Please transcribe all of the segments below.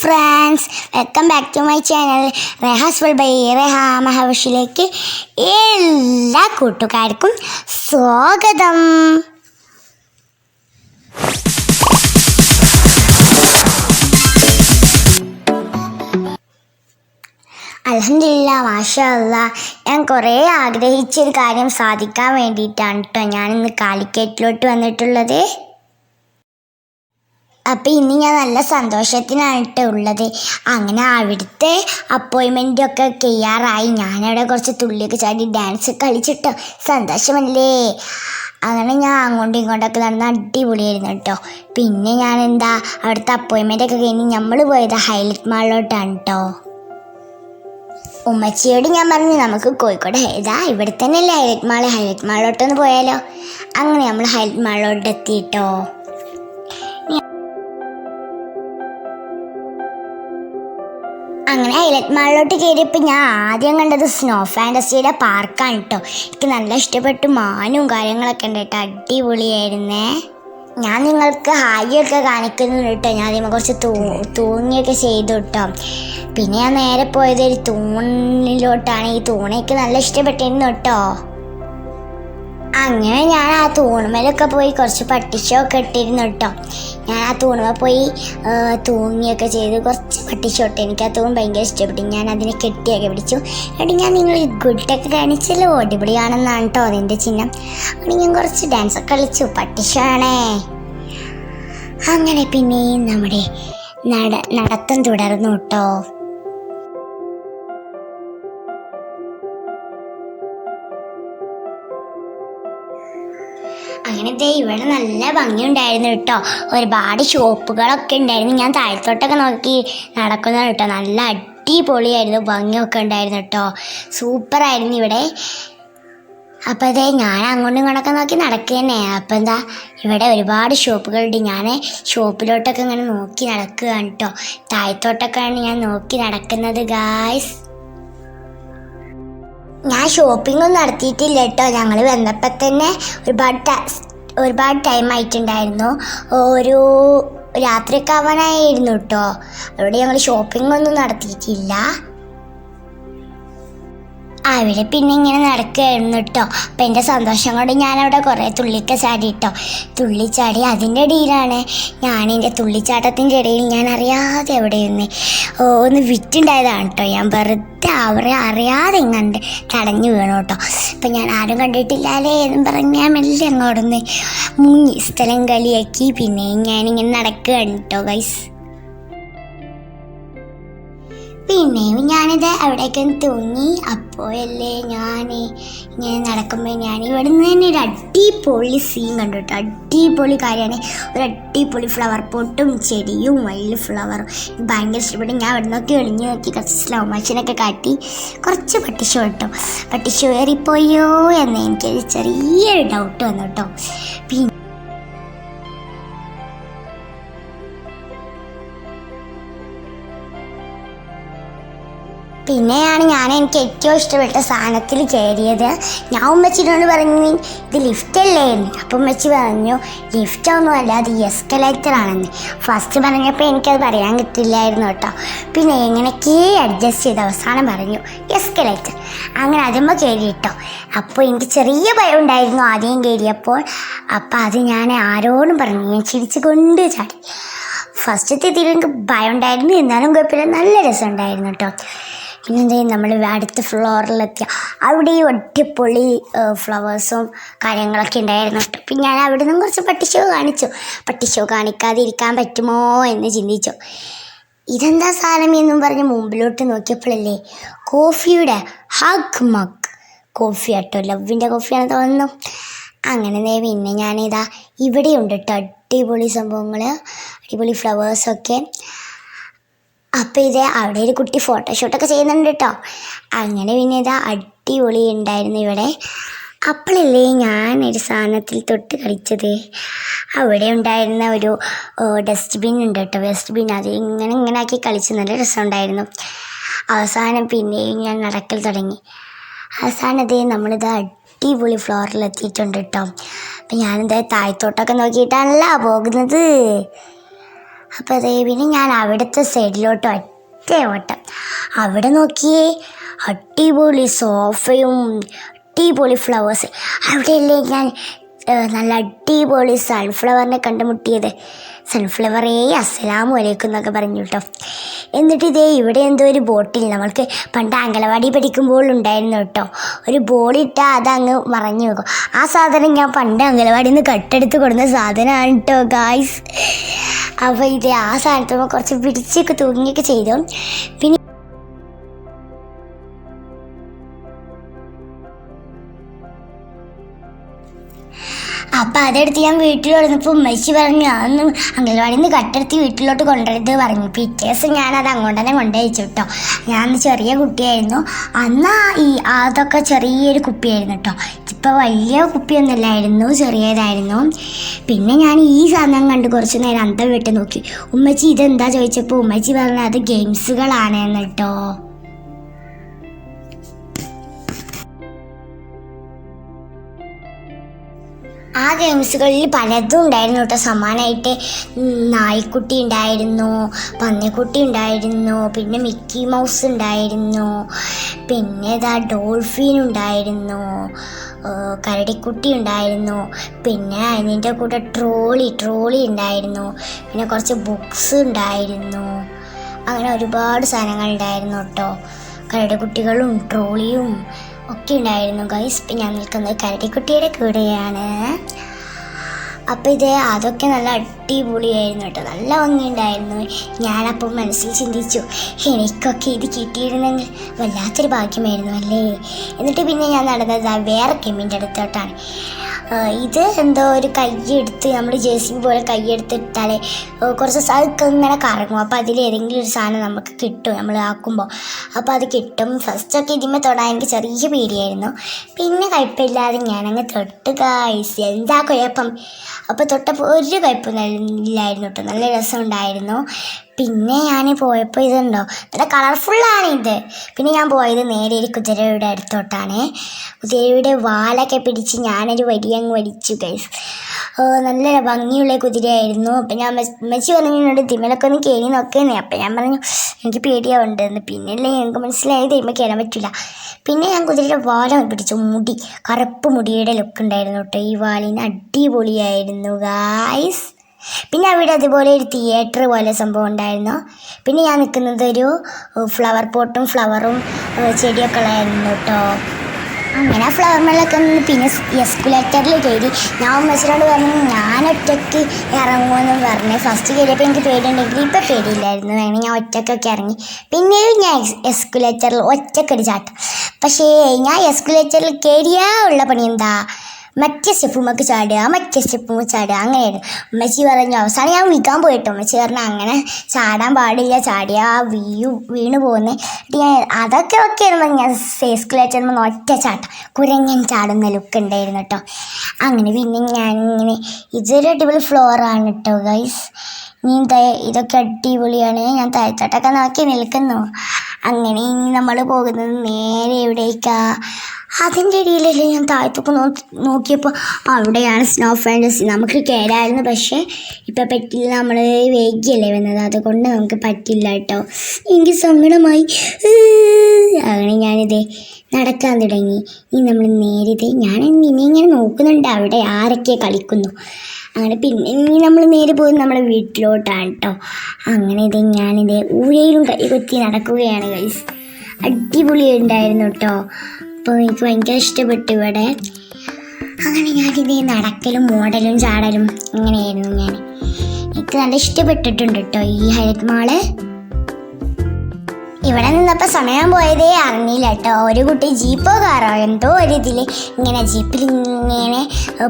Friends welcome back to my channel Rehas well by Reha മഹാവിഷിലേക്ക് എല്ലാ കൂട്ടുകാർക്കും സ്വാഗതം. അലഹമില്ല മാഷല്ല ഞാൻ കുറേ ആഗ്രഹിച്ചൊരു കാര്യം സാധിക്കാൻ വേണ്ടിയിട്ടാണ് കേട്ടോ ഞാനിന്ന് കാലിക്കറ്റിലോട്ട് വന്നിട്ടുള്ളത്. അപ്പം ഇന്ന് ഞാൻ നല്ല സന്തോഷത്തിനായിട്ട് ഉള്ളത്. അങ്ങനെ അവിടുത്തെ അപ്പോയിൻമെന്റ് ഒക്കെ ചെയ്യാറായി. ഞാനവിടെ കുറച്ച് തുള്ളിയൊക്കെ ചാടി ഡാൻസ് കളിച്ചിട്ടോ. സന്തോഷമല്ലേ? അങ്ങനെ ഞാൻ അങ്ങോട്ടും ഇങ്ങോട്ടൊക്കെ നടന്ന് അടിപൊളിയായിരുന്നു കേട്ടോ. പിന്നെ ഞാൻ എന്താ അവിടുത്തെ അപ്പോയിൻമെന്റ് ഒക്കെ കഴിഞ്ഞ് നമ്മൾ പോയത് ഹൈലൈറ്റ് മാളിലോട്ടാണ് കേട്ടോ. ഉമ്മച്ചിയോട് ഞാൻ പറഞ്ഞു നമുക്ക് കോഴിക്കോട് ഇതാ ഇവിടെ തന്നെയല്ലേ ഹൈലൈറ്റ് മാൾ ഹൈലൈറ്റ് മാളിലോട്ടൊന്ന് പോയാലോ. അങ്ങനെ നമ്മൾ ഹൈലൈറ്റ് മാളിലോട്ട് എത്തിയിട്ടോ അങ്ങനെ ഹൈലൈറ്റ് മാളിലോട്ട് കയറിയപ്പോൾ ഞാൻ ആദ്യം കണ്ടത് സ്നോ ഫാന്റസിയുടെ പാർക്കാണ് കേട്ടോ എനിക്ക് നല്ല ഇഷ്ടപ്പെട്ടു. മാനും കാര്യങ്ങളൊക്കെ ഉണ്ട് കേട്ടോ അടിപൊളിയായിരുന്നേ. ഞാൻ നിങ്ങൾക്ക് ഹായിയൊക്കെ കാണിക്കുന്നു കാണിക്കുന്നുണ്ട് കേട്ടോ ഞാൻ ആദ്യം കുറച്ച് തൂ തൂങ്ങിയൊക്കെ ചെയ്തു കേട്ടോ പിന്നെ ഞാൻ നേരെ പോയത് ഒരു തൂണിലോട്ടാണ്. ഈ തൂണയൊക്കെ നല്ല ഇഷ്ടപ്പെട്ടിരുന്നു കേട്ടോ അങ്ങനെ ഞാൻ ആ തൂണുമേലൊക്കെ പോയി കുറച്ച് പട്ടിഷമൊക്കെ ഇട്ടിരുന്നു കേട്ടോ. ഞാൻ ആ തൂണുമ പോയി തൂങ്ങിയൊക്കെ ചെയ്ത് കുറച്ച് പട്ടിഷോട്ട് എനിക്ക് ആ തൂൺ ഭയങ്കര ഇഷ്ടപ്പെട്ടു. ഞാൻ അതിനെ കെട്ടിയൊക്കെ പിടിച്ചു. എന്നിട്ട് ഞാൻ നിങ്ങൾ ഗുഡൊക്കെ കാണിച്ചല്ലോ. അടിപൊളിയാണെന്നാണ് കേട്ടോ അതിന്റെ ചിഹ്നം. അവിടെ ഞാൻ കുറച്ച് ഡാൻസൊക്കെ കളിച്ചു. പട്ടിഷാണേ അങ്ങനെ പിന്നെ നമ്മുടെ നട നടത്തം തുടർന്നു കേട്ടോ അങ്ങനെ ദേ ഇവിടെ നല്ല ഭംഗിയുണ്ടായിരുന്നു കേട്ടോ. ഒരുപാട് ഷോപ്പുകളൊക്കെ ഉണ്ടായിരുന്നു. ഞാൻ താഴത്തോട്ടൊക്കെ നോക്കി നടക്കുന്ന കേട്ടോ. നല്ല അടിപൊളിയായിരുന്നു ഭംഗിയൊക്കെ ഉണ്ടായിരുന്നു കേട്ടോ. സൂപ്പറായിരുന്നു ഇവിടെ. അപ്പോൾ അതെ ഞാൻ അങ്ങോട്ടും ഇങ്ങോട്ടൊക്കെ നോക്കി നടക്കുക തന്നെ അപ്പോൾ എന്താ ഇവിടെ ഒരുപാട് ഷോപ്പുകളുണ്ട്. ഞാൻ ഷോപ്പിലോട്ടൊക്കെ ഇങ്ങനെ നോക്കി നടക്കുകയാണ് കേട്ടോ. താഴത്തോട്ടൊക്കെയാണ് ഞാൻ നോക്കി നടക്കുന്നത് ഗായ്സ് ഞാൻ ഷോപ്പിംഗ് ഒന്നും നടത്തിയിട്ടില്ല കേട്ടോ. ഞങ്ങൾ വന്നപ്പോൾ തന്നെ ഒരുപാട് ഒരുപാട് ടൈം ആയിട്ടുണ്ടായിരുന്നു. ഒരു രാത്രിയൊക്കെ ആവാനായിരുന്നു കേട്ടോ. അവിടെ ഞങ്ങൾ ഷോപ്പിംഗ് ഒന്നും നടത്തിയിട്ടില്ല. അവിടെ പിന്നെ ഇങ്ങനെ നടക്കുകയായിരുന്നു കേട്ടോ അപ്പം എന്റെ സന്തോഷം കൊണ്ട് ഞാനവിടെ കുറേ തുള്ളിക്ക ചാടി കേട്ടോ തുള്ളിച്ചാടി അതിന്റെ ഇടയിലാണ് ഞാൻ എന്റെ തുള്ളിച്ചാട്ടത്തിന്റെ ഇടയിൽ ഞാൻ അറിയാതെ എവിടെ ഓ, ഒന്ന് വിറ്റുണ്ടായതാണ് കേട്ടോ ഞാൻ വെറുതെ അവരെ അറിയാതെ ഇങ്ങനെ തടഞ്ഞു വീണു കേട്ടോ അപ്പം ഞാൻ ആരും കണ്ടിട്ടില്ലാലേ എന്നും പറഞ്ഞ് ഞാൻ മെല്ലെ അങ്ങോട്ടൊന്ന് മുങ്ങി സ്ഥലം കളിയാക്കി. പിന്നെ ഞാനിങ്ങനെ നടക്കുകയാണ് കേട്ടോ ഗൈസ് പിന്നെയും ഞാനിത് അവിടേക്ക് തൂങ്ങി. അപ്പോഴല്ലേ ഞാൻ ഇങ്ങനെ നടക്കുമ്പോൾ ഞാൻ ഇവിടെ നിന്ന് തന്നെ ഒരു അടിപൊളി സീൻ കണ്ടു കേട്ടോ അടിപൊളി കാര്യമാണ്. ഒരു അടിപൊളി ഫ്ലവർ പോട്ടും ചെടിയും വലിയ ഫ്ലവറും ഭയങ്കര ഇഷ്ടപ്പെട്ടു ഞാൻ അവിടെ നിന്നൊക്കെ ഒളിഞ്ഞു നോക്കി കുറച്ച് സ്ലോ മഷീനൊക്കെ കാട്ടി കുറച്ച് പട്ടിഷോ കേട്ടോ പട്ടിഷോ ഏറിപ്പോയോ എന്ന് എനിക്കൊരു ചെറിയൊരു ഡൗട്ട് വന്നു കേട്ടോ പിന്നെ പിന്നെയാണ് ഞാൻ എനിക്ക് ഏറ്റവും ഇഷ്ടപ്പെട്ട സാധനത്തിൽ കയറിയത്. ഞാൻ ഉമ്മച്ചിനോട് പറഞ്ഞു ഇത് ലിഫ്റ്റ് അല്ലേ? എന്ന്. അപ്പം ഉമ്മച്ചി പറഞ്ഞു ലിഫ്റ്റ് ഒന്നുമല്ല അത് എസ്കലേറ്റർ ആണെന്ന്. ഫസ്റ്റ് പറഞ്ഞപ്പോൾ എനിക്കത് പറയാൻ കിട്ടില്ലായിരുന്നു കേട്ടോ. പിന്നെ എങ്ങനെയൊക്കെ അഡ്ജസ്റ്റ് ചെയ്ത് അവസാനം പറഞ്ഞു എസ്കലേറ്റർ അങ്ങനെ അതുമ്പോൾ കയറി കേട്ടോ. അപ്പോൾ എനിക്ക് ചെറിയ ഭയം ഉണ്ടായിരുന്നു ആദ്യം കയറിയപ്പോൾ. അപ്പോൾ അത് ഞാൻ ആരോടും പറഞ്ഞു ഞാൻ ചിരിച്ചു കൊണ്ട് ചാടി. ഫസ്റ്റത്തെ തീരെ എനിക്ക് ഭയം ഉണ്ടായിരുന്നു. എന്നാലും കുഴപ്പമില്ല. നല്ല രസമുണ്ടായിരുന്നു കേട്ടോ. പിന്നെ എന്താ നമ്മൾ അടുത്ത ഫ്ലോറിലെത്തിയ അവിടെയും ഒറ്റപ്പൊളി ഫ്ലവേഴ്സും കാര്യങ്ങളൊക്കെ ഉണ്ടായിരുന്നു കേട്ടോ. പിന്നെ ഞാൻ അവിടെ നിന്നും കുറച്ച് പട്ടിഷോ കാണിച്ചു. പട്ടിഷോ കാണിക്കാതെ ഇരിക്കാൻ പറ്റുമോ എന്ന് ചിന്തിച്ചു. ഇതെന്താ സാധനം എന്നും പറഞ്ഞ് മുമ്പിലോട്ട് നോക്കിയപ്പോഴല്ലേ കോഫിയുടെ ഹഗ് മഗ് കോഫി കേട്ടോ ലവിന്റെ കോഫിയാണ് തോന്നുന്നു. അങ്ങനെ നേ പിന്നെ ഞാനിതാ ഇവിടെയുണ്ട് കേട്ടോ. അടിപൊളി സംഭവങ്ങൾ അടിപൊളി ഫ്ലവേഴ്സൊക്കെ അപ്പോൾ ഇത് അവിടെ ഒരു കുട്ടി ഫോട്ടോഷൂട്ടൊക്കെ ചെയ്യുന്നുണ്ട് കേട്ടോ അങ്ങനെ പിന്നെ ഇതാ അടിപൊളി ഉണ്ടായിരുന്നു ഇവിടെ. അപ്പോഴല്ലേ ഞാൻ ഒരു സാധനത്തിൽ തൊട്ട് കളിച്ചത്. അവിടെ ഉണ്ടായിരുന്ന ഒരു ഡസ്റ്റ്ബിൻ ഉണ്ട് കേട്ടോ ഡസ്റ്റ്ബിൻ അത് ഇങ്ങനെ ഇങ്ങനെ ആക്കി കളിച്ച് നല്ല രസമുണ്ടായിരുന്നു. അവസാനം പിന്നെയും ഞാൻ നടക്കൽ തുടങ്ങി. അവസാനം ഇതേ നമ്മളിത് അടിപൊളി ഫ്ലോറിൽ എത്തിയിട്ടുണ്ട് കേട്ടോ അപ്പം ഞാനിത് താഴത്തോട്ടൊക്കെ നോക്കിയിട്ടാണല്ലോ പോകുന്നത്. അപ്പോൾ അതേ പിന്നെ ഞാൻ അവിടുത്തെ സൈഡിലോട്ട് ഒറ്റ ഓട്ടം അവിടെ നോക്കിയേ അടിപൊളി സോഫയും അടിപൊളി ഫ്ലവേഴ്സ് അവിടെയല്ലേ ഞാൻ നല്ല അടിപൊളി സൺഫ്ലവറിനെ കണ്ടുമുട്ടിയത്. സൺഫ്ലവറേ അസ്സലാമു അലൈക്കും എന്നൊക്കെ പറഞ്ഞു കേട്ടോ. എന്നിട്ട് ഇതേ ഇവിടെ എന്തോ ഒരു ബോട്ടിൽ നമ്മൾക്ക് പണ്ട് അങ്കലവാടി പഠിക്കുമ്പോൾ ഉണ്ടായിരുന്നു കേട്ടോ. ഒരു ബോളിട്ടാൽ അങ്ങ് മറഞ്ഞു വെക്കും ആ സാധനം ഞാൻ പണ്ട് അങ്കലവാടിയിൽ നിന്ന് കട്ടെടുത്ത് കൊടുന്ന സാധനമാണ് കേട്ടോ ഗായ്സ് അപ്പോൾ ഇത് ആ സാധനത്തുമ്പോൾ കുറച്ച് പിടിച്ചൊക്കെ തൂങ്ങിയൊക്കെ ചെയ്തു. പിന്നെ അപ്പം അതെടുത്ത് ഞാൻ വീട്ടിൽ കൊടുത്തപ്പോൾ ഉമ്മച്ചി പറഞ്ഞു അതൊന്ന് അംഗൻവാടിയിൽ നിന്ന് കട്ടെടുത്ത് വീട്ടിലോട്ട് കൊണ്ടുവരുത് പറഞ്ഞു. പിറ്റേ ദിവസം ഞാനത് അങ്ങോട്ട് തന്നെ കൊണ്ടുവച്ചു കേട്ടോ ഞാൻ ചെറിയ കുട്ടിയായിരുന്നു. അന്ന് ഈ അതൊക്കെ ചെറിയൊരു കുപ്പിയായിരുന്നു കേട്ടോ ഇപ്പോൾ വലിയ കുപ്പിയൊന്നുമില്ലായിരുന്നു ചെറിയതായിരുന്നു. പിന്നെ ഞാൻ ഈ സാധനം കണ്ട് കുറച്ച് നേരം അന്തം വിട്ട് നോക്കി. ഉമ്മച്ചി ഇതെന്താ ചോദിച്ചപ്പോൾ ഉമ്മച്ചി പറഞ്ഞു അത് ഗെയിംസുകളാണ് കേട്ടോ ആ ഗെയിംസുകളിൽ പലതും ഉണ്ടായിരുന്നു കേട്ടോ. സമാനമായിട്ട് ഉം, നായ്ക്കുട്ടി ഉണ്ടായിരുന്നു പന്നിക്കുട്ടി ഉണ്ടായിരുന്നു പിന്നെ മിക്കി മൗസ് ഉണ്ടായിരുന്നു പിന്നെ ഇതാ ഡോൾഫിൻ ഉണ്ടായിരുന്നു കരടിക്കുട്ടി ഉണ്ടായിരുന്നു പിന്നെ അതിന്റെ കൂടെ ട്രോളി ട്രോളി ഉണ്ടായിരുന്നു പിന്നെ കുറച്ച് ബുക്സ് ഉണ്ടായിരുന്നു. അങ്ങനെ ഒരുപാട് സാധനങ്ങൾ ഉണ്ടായിരുന്നു കേട്ടോ. കരടിക്കുട്ടികളും ട്രോളിയും ഒക്കെ ഉണ്ടായിരുന്നു ഗൈസ് ഇപ്പം ഞാൻ നിൽക്കുന്നത് കരടിക്കുട്ടിയുടെ കൂടെയാണ്. അപ്പം ഇത് അതൊക്കെ നല്ല അടിപൊളിയായിരുന്നു കേട്ടോ. നല്ല ഭംഗിയുണ്ടായിരുന്നു. ഞാനപ്പോൾ മനസ്സിൽ ചിന്തിച്ചു എനിക്കൊക്കെ ഇത് കിട്ടിയിരുന്നെങ്കിൽ വല്ലാത്തൊരു ഭാഗ്യമായിരുന്നു അല്ലേ? എന്നിട്ട് പിന്നെ ഞാൻ നടന്നത് വേറെ കെമ്മിന്റെ അടുത്തോട്ടാണ്. ഇത് എന്തോ ഒരു കൈയെടുത്ത് നമ്മൾ ജെ സി ബി പോലെ കൈയെടുത്തിട്ടാൽ കുറച്ച് സ്ഥലത്ത് ഇങ്ങനെ കറങ്ങും. അപ്പോൾ അതിൽ ഏതെങ്കിലും ഒരു സാധനം നമുക്ക് കിട്ടും നമ്മൾ ആക്കുമ്പോൾ അപ്പോൾ അത് കിട്ടും. ഫസ്റ്റൊക്കെ ഇതിമേ തൊടാൻ എനിക്ക് ചെറിയ പേടിയായിരുന്നു. പിന്നെ കുഴപ്പമില്ലാതെ ഞാനങ്ങ് തൊട്ട് കായ്സ് എന്താ കുഴപ്പം? അപ്പോൾ തൊട്ടപ്പോൾ ഒരു കുഴപ്പം ഇല്ലായിരുന്നു കേട്ടോ നല്ല രസമുണ്ടായിരുന്നു. പിന്നെ ഞാൻ പോയപ്പോൾ ഇതുണ്ടോ? നല്ല കളർഫുള്ളാണ് ഇത്. പിന്നെ ഞാൻ പോയത് നേരെ ഒരു കുതിരയുടെ അടുത്തോട്ടാണ്. കുതിരയുടെ വാലൊക്കെ പിടിച്ച് ഞാനൊരു വരി അങ്ങ് വലിച്ചു ഗൈസ് നല്ല ഭംഗിയുള്ള കുതിരയായിരുന്നു. അപ്പം ഞാൻ പറഞ്ഞു എന്നോട് തിമ്മലൊക്കെ ഒന്ന് കയറി നോക്കുന്നേ. അപ്പം ഞാൻ പറഞ്ഞു എനിക്ക് പേടിയാവുണ്ടെന്ന്. പിന്നല്ലേ ഞങ്ങൾക്ക് മനസ്സിലായി തിമ്മ കയറാൻ പറ്റില്ല പിന്നെ ഞാൻ കുതിരയുടെ വാല പിടിച്ചു. മുടി കറുപ്പ് മുടിയുടെ ലുക്ക് ഉണ്ടായിരുന്നു കേട്ടോ. ഈ വാലിന് അടിപൊളിയായിരുന്നു ഗായ്സ് പിന്നെ അവിടെ അതുപോലെ ഒരു തിയേറ്റർ പോലെ സംഭവം ഉണ്ടായിരുന്നു. പിന്നെ ഞാൻ നിൽക്കുന്നത് ഒരു ഫ്ലവർ പോട്ടും ഫ്ലവറും ചെടിയൊക്കെ ഉള്ളതായിരുന്നു കേട്ടോ അങ്ങനെ ഫ്ലവർ മേളൊക്കെ നിന്ന് പിന്നെ എസ്കുലേറ്ററിൽ കയറി. ഞാൻ ഉമ്മച്ചിനോട് പറഞ്ഞു ഞാൻ ഒറ്റയ്ക്ക് ഇറങ്ങുമെന്ന് പറഞ്ഞു ഫസ്റ്റ് കയറിയപ്പോൾ എനിക്ക് പേടിയുണ്ടെങ്കിൽ ഇപ്പം പേടിയില്ലായിരുന്നു. വേണമെങ്കിൽ ഞാൻ ഒറ്റക്കൊക്കെ ഇറങ്ങി. പിന്നെയും ഞാൻ എസ്കുലേറ്ററിൽ ഒറ്റക്കൊരു ചാട്ടം. പക്ഷേ ഞാൻ എസ്കുലേറ്ററിൽ കയറിയാ ഉള്ള പണി എന്താ? മറ്റേ സ്റ്റെപ്പുമ്മക്ക് ചാടുക മറ്റേ സ്റ്റെപ്പുമ്മ ചാടുക അങ്ങനെയായിരുന്നു. ഉമ്മച്ചി പറഞ്ഞു അവസാനം ഞാൻ വിൽക്കാൻ പോയിട്ട്. ഉമ്മച്ചി പറഞ്ഞു അങ്ങനെ ചാടാൻ പാടില്ല ചാടിയ വീഴു വീണ് പോകുന്നത് അതൊക്കെ ഒക്കെ ആയിരുന്നു. ഞാൻ സേസ്കുലേറ്റർ ഒറ്റ ചാട്ടം കുരങ്ങൻ ചാടുന്ന ലുക്ക് ഉണ്ടായിരുന്നു കേട്ടോ അങ്ങനെ പിന്നെ ഇങ്ങനെ ഇതൊരു അടിപൊളി ഫ്ലോറാണ് കേട്ടോ ഗൈസ് നീ തയ ഇതൊക്കെ അടിപൊളിയാണ്. ഞാൻ താഴത്തോട്ടൊക്കെ നോക്കി നിൽക്കുന്നു. അങ്ങനെ ഇനി നമ്മൾ പോകുന്നത് നേരെ എവിടേക്കാ? അതിന്റെ ഇടയിലല്ലേ ഞാൻ താഴത്തൊക്കെ നോ നോക്കിയപ്പോൾ അവിടെയാണ് സ്നോ ഫാന്റസി നമുക്ക് കയറായിരുന്നു പക്ഷേ ഇപ്പം പറ്റില്ല നമ്മൾ വേഗിയല്ലേ വന്നത്. അതുകൊണ്ട് നമുക്ക് പറ്റില്ല കേട്ടോ. എനിക്ക് സങ്കടമായി. അങ്ങനെ ഞാനിതേ നടക്കാൻ തുടങ്ങി. ഇനി നമ്മൾ നേരിത് ഞാൻ ഇനി ഇങ്ങനെ നോക്കുന്നുണ്ട് അവിടെ ആരൊക്കെ കളിക്കുന്നു. അങ്ങനെ പിന്നെ ഇനി നമ്മൾ നേരെ പോകുന്നത് നമ്മുടെ വീട്ടിലോട്ടാണ് കേട്ടോ. അങ്ങനെ ഇത് ഞാനിത് ഊരയിലും കൈ കൊത്തി നടക്കുകയാണ് ഗൈസ് അടിപൊളിയുണ്ടായിരുന്നു കേട്ടോ. അപ്പോൾ എനിക്ക് ഭയങ്കര ഇഷ്ടപ്പെട്ടു ഇവിടെ. അങ്ങനെ ഞാനിത് നടക്കലും മോഡലും ചാടലും അങ്ങനെയായിരുന്നു ഞാൻ എനിക്ക് നല്ല ഇഷ്ടപ്പെട്ടിട്ടുണ്ട് കേട്ടോ ഈ ഹൈലൈറ്റ് മാൾ. ഇവിടെ നിന്നപ്പോൾ സമയം പോയതേ അറിഞ്ഞില്ല കേട്ടോ ഒരു കുട്ടി ജീപ്പോ കാറോ എന്തോ ഒരു ഇതിൽ ഇങ്ങനെ ജീപ്പിൽ ഇങ്ങനെ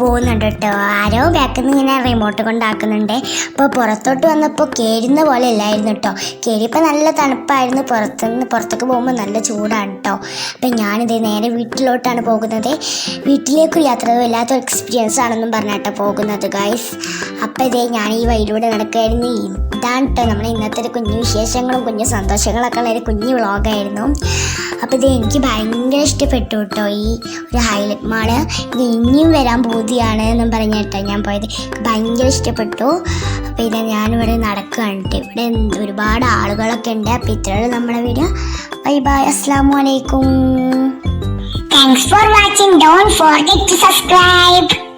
പോകുന്നുണ്ട് കേട്ടോ ആരോ ബാക്കിൽ നിന്ന് ഇങ്ങനെ റിമോട്ട് കൊണ്ടാക്കുന്നുണ്ട്. അപ്പോൾ പുറത്തോട്ട് വന്നപ്പോൾ കയറുന്ന പോലെ ഇല്ലായിരുന്നു കേട്ടോ കയറിയപ്പോൾ നല്ല തണുപ്പായിരുന്നു. പുറത്തുനിന്ന് പുറത്തേക്ക് പോകുമ്പോൾ നല്ല ചൂടാണ് കേട്ടോ അപ്പം ഞാനിത് നേരെ വീട്ടിലോട്ടാണ് പോകുന്നത്. വീട്ടിലേക്കൊരു യാത്ര വല്ലാത്ത എക്സ്പീരിയൻസ് ആണെന്നും പറഞ്ഞാട്ടോ പോകുന്നത് ഗൈസ് അപ്പം ഇതേ ഞാൻ ഈ വഴിയിലൂടെ നടക്കുകയായിരുന്നു. ഇതാണ് കേട്ടോ നമ്മുടെ ഇന്നത്തെ ഒരു കുഞ്ഞു വിശേഷങ്ങളും കുഞ്ഞു സന്തോഷങ്ങളൊക്കെ ഉള്ള ഒരു കുഞ്ഞു വ്ളോഗായിരുന്നു. അപ്പോൾ ഇത് എനിക്ക് ഭയങ്കര ഇഷ്ടപ്പെട്ടു കേട്ടോ ഈ ഒരു ഹൈലൈറ്റ് മാൾ. ഇത് ഇനിയും വരാൻ പോതിയാണ് എന്നും പറഞ്ഞ കേട്ടോ ഞാൻ പോയത്. ഭയങ്കര ഇഷ്ടപ്പെട്ടു. അപ്പോൾ ഇത് ഞാനിവിടെ നടക്കുകയാണ് ഇവിടെ ഒരുപാട് ആളുകളൊക്കെ ഉണ്ട്. അപ്പോൾ ഇത്രയുള്ള നമ്മുടെ വീഡിയോ. Bye bye. അസ്സാം വലൈക്കും Thanks for watching. Don't forget to subscribe.